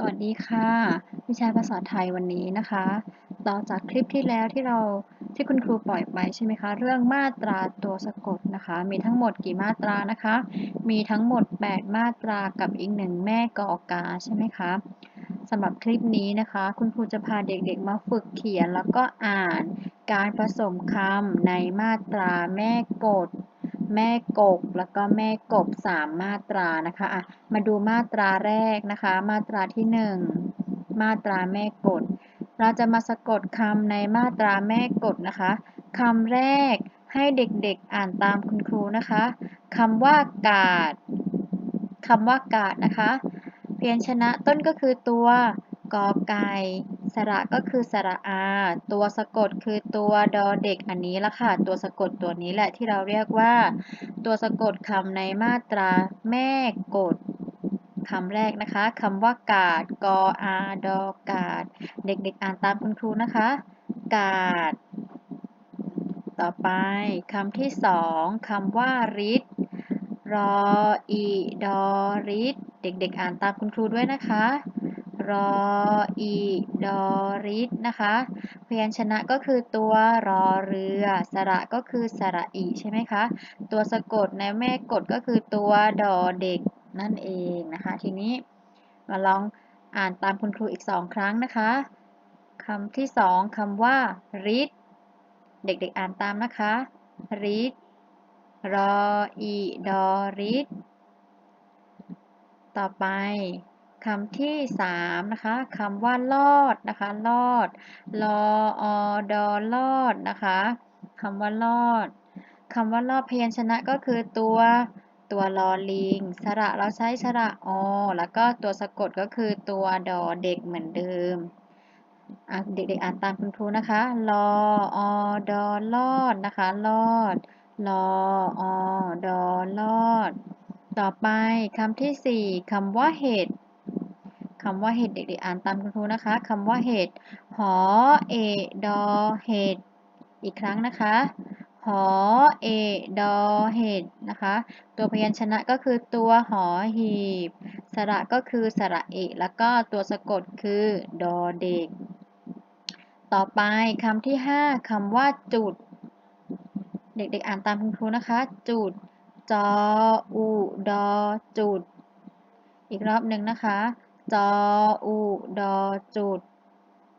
สวัสดีค่ะ วิชาภาษาไทยวันนี้นะคะต่อจากคลิปที่แล้วที่เราที่คุณครูปล่อยไปใช่ไหมคะ เรื่องมาตราตัวสะกดนะคะ มีทั้งหมดกี่มาตรานะคะ มีทั้งหมด 8 มาตรากับอีกหนึ่งแม่กอกาใช่ไหมคะสำหรับคลิปนี้นะคะ คุณครูจะพาเด็กๆมาฝึกเขียนแล้วก็อ่าน การผสมคำในมาตราแม่กด แม่กกแล้วก็แม่กบสามมาตรานะคะอะมาดูมาตราแรกนะคะ มาตราที่หนึ่งมาตราแม่กด เราจะมาสะกดคำในมาตราแม่กดนะคะคำแรกให้เด็กๆอ่านตามคุณครูนะคะคำว่ากาดคำว่ากาดนะคะ เพียญชนะต้นก็คือตัวกอไก่ สระก็คือสระอา ตัวสะกดคือตัวดอเด็กอันนี้ละค่ะ ตัวสะกดตัวนี้แหละที่เราเรียกว่า ตัวสะกดคำในมาตราแม่กดคำแรกนะคะคำว่ากาดกออาดอกาด เด็กๆอ่านตามคุณครูนะคะ กาด ต่อไปคำที่สองคำว่าริดรออีดอริดเด็กๆอ่านตามคุณครูด้วยนะคะ รออีดอริดนะคะพยัญชนะก็คือตัวรอเรือ สระก็คือสระอีใช่ไหมคะ ตัวสะกดในแม่กดก็คือตัวดอเด็กนั่นเองนะคะ ทีนี้มาลองอ่านตามคุณครูอีกสองครั้งนะคะคำที่สองคำว่าริดเด็กๆอ่านตามนะคะริดรออีดอริดต่อไป คำที่สามนะคะคำว่าลอดนะคะลอดลออดอลอดนะคะคำว่าลอดคำว่าลอดพยัญชนะก็คือตัวตัวลอลิง สระเราใช้สระอแล้วก็ตัวสะกดก็คือตัวดอเด็กเหมือนเดิมเด็กๆอ่านตามคุณครูนะคะลออดอลอดนะคะลอดลออดอลอด ต่อไปคำที่สี่คำว่าเห็ด คำว่าเห็ดเด็กๆอ่านตามคุณครูนะคะคำว่าเห็ดหอเอดอเห็ดอีกครั้งนะคะหอเอดอเห็ดนะคะ ตัวพยัญชนะก็คือตัวหอหีบ สระก็คือสระเอกแล้วก็ตัวสะกดคือดอเด็ก ต่อไปคำที่ห้าคำว่าจุด เด็กๆอ่านตามคุณครูนะคะ จุดจออูดอจุด อีกรอบหนึ่งนะคะ จออูดอจุด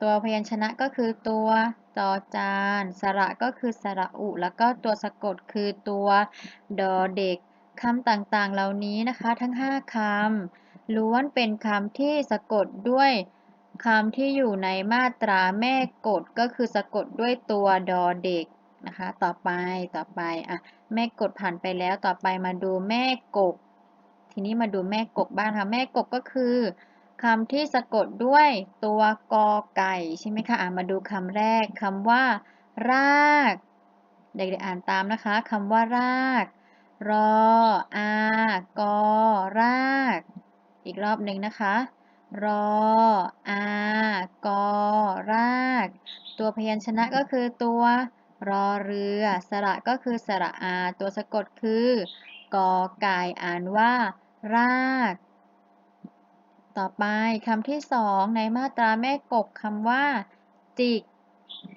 ตัวพยัญชนะก็คือตัวจอจาน สระก็คือสระอุ แล้วก็ตัวสะกดคือตัวดอเด็กคำต่างๆ เหล่านี้นะคะ ทั้ง 5 คำล้วนเป็นคำที่สะกดด้วยคำที่อยู่ในมาตราแม่กดก็คือสะกดด้วยตัวดอเด็กนะคะ ต่อไปต่อไปอะแม่กดผ่านไปแล้วต่อไปมาดูแม่กก ทีนี้มาดูแม่กกบ้างค่ะแม่กกก็คือ คำที่สะกดด้วยตัวกอไก่ใช่ไหมคะอ่ามาดูคำแรกคำว่า ราก เด็กๆอ่านตามนะคะคำว่าราก รออากอราก อีกรอบหนึ่งนะคะ รออากอราก ตัวพยัญชนะก็คือตัว รอเรือ สระก็คือสระอา ตัวสะกดคือกอไก่อ่านว่า ราก ต่อไปคำที่สองในมาตราแม่กบคำว่า จิก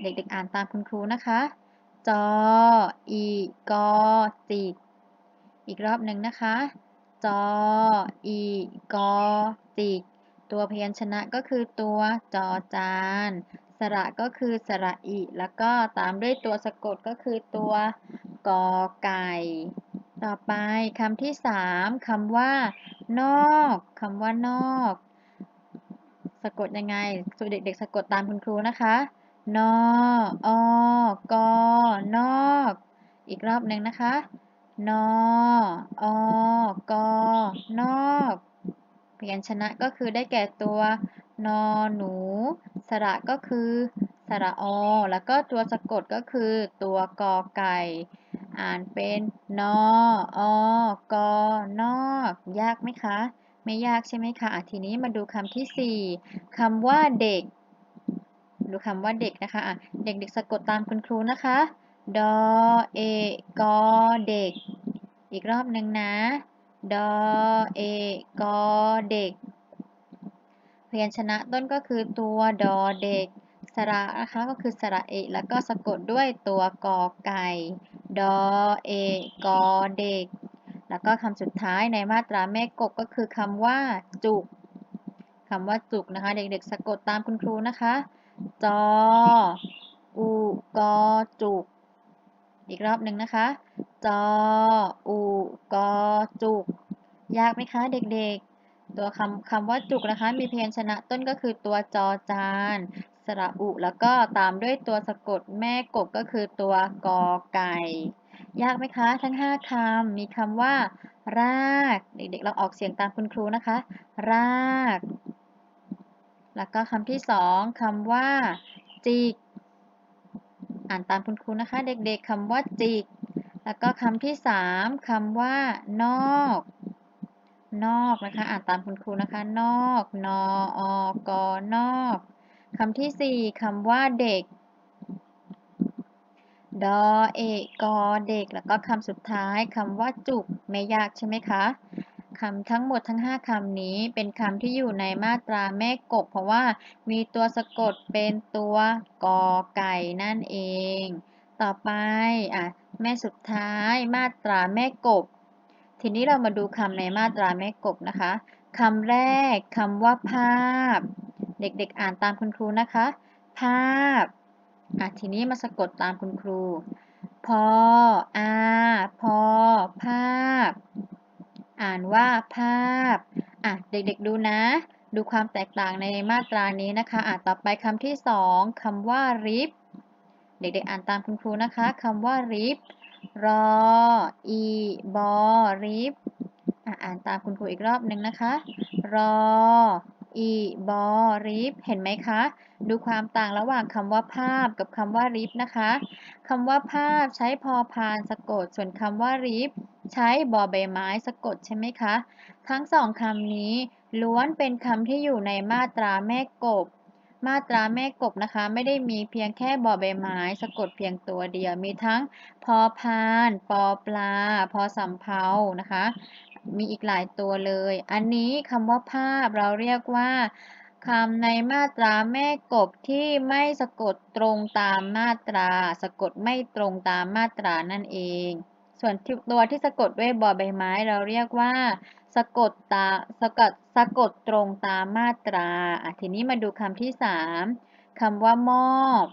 เด็กๆอ่านตามคุณครูนะคะ จอ อีกอจิก อีกรอบหนึ่งนะคะ จอ อีกอจิก ตัวพยัญชนะก็คือตัวจอจาน สระก็คือสระอีแล้วก็ตามด้วยตัวสะกดก็คือตัวกอไก่ ต่อไปคำที่สามคำว่า นอกคำว่านอก สะกดยังไงส่วนเด็กๆสะกดตามคุณครูนะคะ นออกอนอก อีกรอบหนึ่งนะคะนออกอนอกพยัญชนะก็คือได้แก่ตัวนอหนู สระก็คือสระอ แล้วก็ตัวสะกดก็คือตัวกอไก่ อ่านเป็นนออกอนอก ยากไหมคะ ไม่ยากใช่ไหมคะะทีนี้มาดูคำที่สี่คำว่าเด็ก ดูคำว่าเด็กนะคะะเด็กๆสะกดตามคุณครูนะคะ ดอเอกอเด็ก อีกรอบหนึ่งนะ ดอเอกอเด็กพยัญชนะต้นก็คือตัวดอเด็กสระนะคะก็คือสระเอกแล้วก็สะกดด้วยตัวกอไก่ ดอเอกอเด็ก แล้วก็คำสุดท้ายในมาตราแม่กบก็คือคำว่าจุกคำว่าจุกนะคะ เด็กๆสะกดตามคุณครูนะคะ จอ อูกอจุก อีกรอบหนึ่งนะคะ จอ อูกอจุก ยากไหมคะเด็กๆตัวคำคำว่าจุกนะคะ มีพยัญชนะต้นก็คือตัวจอจาน สระอุ แล้วก็ตามด้วยตัวสะกดแม่กบก็คือตัวกอไก่ ยากไหมคะ ทั้ง 5คำมีคำว่า ราก เด็กๆเราออกเสียงตามคุณครูนะคะ ราก แล้วก็คำที่สองคำว่า จิก อ่านตามคุณครูนะคะ เด็กๆคำว่าจิก แล้วก็คำที่สามคำว่า นอก นอกนะคะ อ่านตามคุณครูนะคะ นอก นออกนอก คำที่สี่คำว่าเด็ก ดอเอกกอเด็ก แล้วก็คำสุดท้ายคำว่าจุกไม่ยากใช่ไหมคะคำทั้งหมดทั้ง 5 คำนี้เป็นคำที่อยู่ในมาตราแม่กบเพราะว่ามีตัวสะกดเป็นตัวกอไก่นั่นเอง ต่อไปอะแม่สุดท้ายมาตราแม่กบ ทีนี้เรามาดูคำในมาตราแม่กบนะคะคำแรกคำว่าภาพ เด็กๆอ่านตามคุณครูนะคะ ภาพอะทีนี้มาสะกดตามคุณครู พออาพอ ภาพ อ่านว่าภาพอะเด็กๆดูนะ ดูความแตกต่างในมาตรานี้นะคะ อะต่อไปคำที่สองคำว่าริบเด็กๆอ่านตามคุณครูนะคะคำว่าริบรออีบอริบอะอ่านตามคุณครูอีกรอบหนึ่งนะคะ รอ อีบอริฟเห็นไหมคะ ดูความต่างระหว่างคำว่าภาพกับคำว่าริฟนะคะคำว่าภาพใช้พอพานสะกด ส่วนคำว่าริฟใช้บอใบไม้สะกดใช่ไหมคะ ทั้งสองคำนี้ล้วนเป็นคำที่อยู่ในมาตราแม่กบ มาตราแม่กบนะคะ ไม่ได้มีเพียงแค่บอใบไม้ สะกดเพียงตัวเดียว มีทั้งพอพาน ปอปลา พอสำเพานะคะ มีอีกหลายตัวเลย อันนี้คำว่าภาพเราเรียกว่าคำในมาตราแม่กบที่ไม่สะกดตรงตามมาตรา สะกดไม่ตรงตามมาตรานั่นเอง ส่วนตัวที่สะกดด้วยบอใบไม้เราเรียกว่า สะกดตาสะกดสะกดตรงตามมาตราอะทีนี้มาดูคำที่สามคำว่ามอบ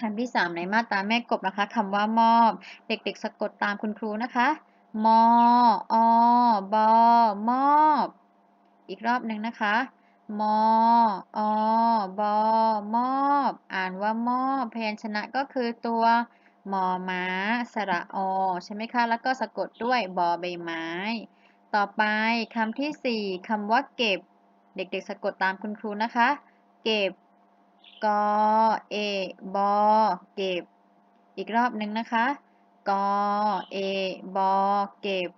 คำที่สามในมาตราแม่กบนะคะคำว่ามอบ เด็กๆ สะกดตามคุณครูนะคะ มออบอมอบ อีกรอบหนึ่งนะคะมออบอมอบ อ่านว่ามอบพยัญชนะก็คือตัวมอม้า สระอใช่ไหมคะ แล้วก็สะกดด้วยบอใบไม้ ต่อไปคำที่สี่คำว่าเก็บ เด็กๆ สะกดตามคุณครูนะคะ เก็บกอเอบอเก็บ อีกรอบหนึ่งนะคะ กอเอบอเก็บ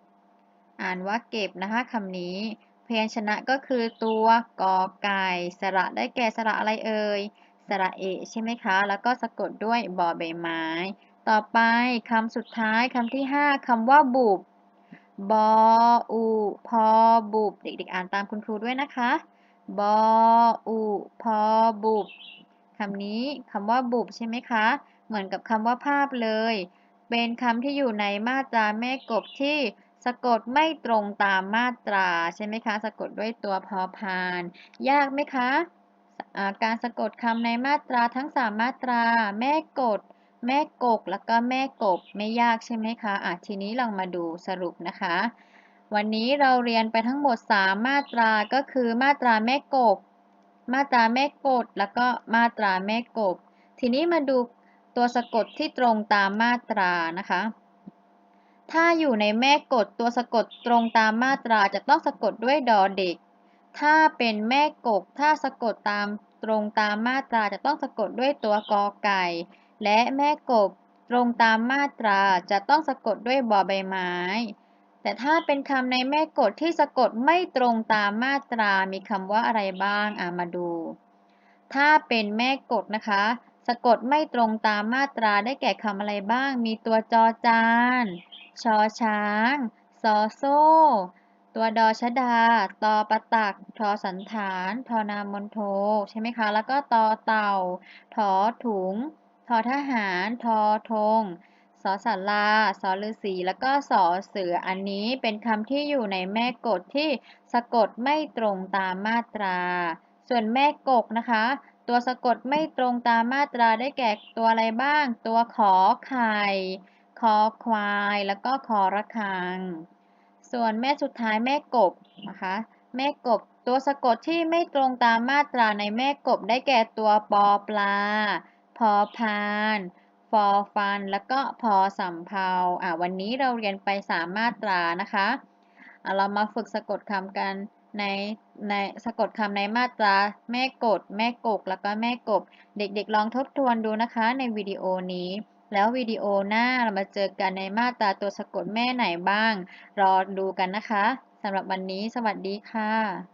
อ่านว่าเก็บนะคะคำนี้ พยัญชนะก็คือตัวกอไก่ สระได้แก่สระอะไรเอ่ย สระเอใช่ไหมคะ แล้วก็สะกดด้วยบอใบไม้ ต่อไปคำสุดท้ายคำที่ห้าคำว่าบุบบออูพอบุบ เด็กๆ อ่านตามคุณครูด้วยนะคะบออูพอบุบคำนี้คำว่าบุบใช่ไหมคะ เหมือนกับคำว่าภาพเลย เป็นคำที่อยู่ในมาตราแม่กบที่สะกดไม่ตรงตามมาตราใช่ไหมคะ สะกดด้วยตัวพอพาน ยากไหมคะะการสะกดคำในมาตราทั้งสามมาตรา แม่กด แม่กก แล้วก็แม่กบไม่ยากใช่ไหมคะอะทีนี้ลองมาดูสรุปนะคะ วันนี้เราเรียนไปทั้งหมด 3 มาตราก็คือมาตราแม่กบมาตราแม่กด แล้วก็มาตราแม่กบ ทีนี้มาดู ตัวสะกดที่ตรงตามมาตรานะคะ ถ้าอยู่ในแม่กดตัวสะกดตรงตามมาตราจะต้องสะกดด้วยดอเด็ก ถ้าเป็นแม่กก ถ้าสะกดตามตรงตามมาตราจะต้องสะกดด้วยตัวกอไก่ และแม่กบตรงตามมาตราจะต้องสะกดด้วยบอใบไม้ แต่ถ้าเป็นคำในแม่กดที่สะกดไม่ตรงตามมาตรา มีคำว่าอะไรบ้าง อ่ามาดู ถ้าเป็นแม่กดนะคะ สะกดไม่ตรงตามมาตราได้แก่คำอะไรบ้าง มีตัวจอจาน ชอช้างซอโซ่ ตัวดอชดา ตอประตัก ทอสันฐาน ทอนามนโท ใช่ไหมคะ แล้วก็ตอเต่า ถอถุง ทอทหาร ทอธงสอสาราสอฤาษีแล้วก็สอเสือ อันนี้เป็นคำที่อยู่ในแม่กฎที่สะกดไม่ตรงตามมาตรา ส่วนแม่กกนะคะ ตัวสะกดไม่ตรงตามมาตราได้แก่ตัวอะไรบ้าง ตัวขอไข่คอควาย แล้วก็คอระฆัง ส่วนแม่สุดท้ายแม่กบนะคะ แม่กบ ตัวสะกดที่ไม่ตรงตามมาตราในแม่กบได้แก่ตัวปอปลา พอพานฟอฟัน แล้วก็พอสำเภาอะวันนี้เราเรียนไปสามมาตรานะคะอะเรามาฝึกสะกดคำกัน ในในสะกดคำในมาตราแม่กด แม่กก แล้วก็แม่กบ เด็กๆ ลองทบทวนดูนะคะในวิดีโอนี้ แล้ววิดีโอหน้าเรามาเจอกันในมาตราตัวสะกดแม่ไหนบ้าง รอดูกันนะคะสำหรับวันนี้สวัสดีค่ะ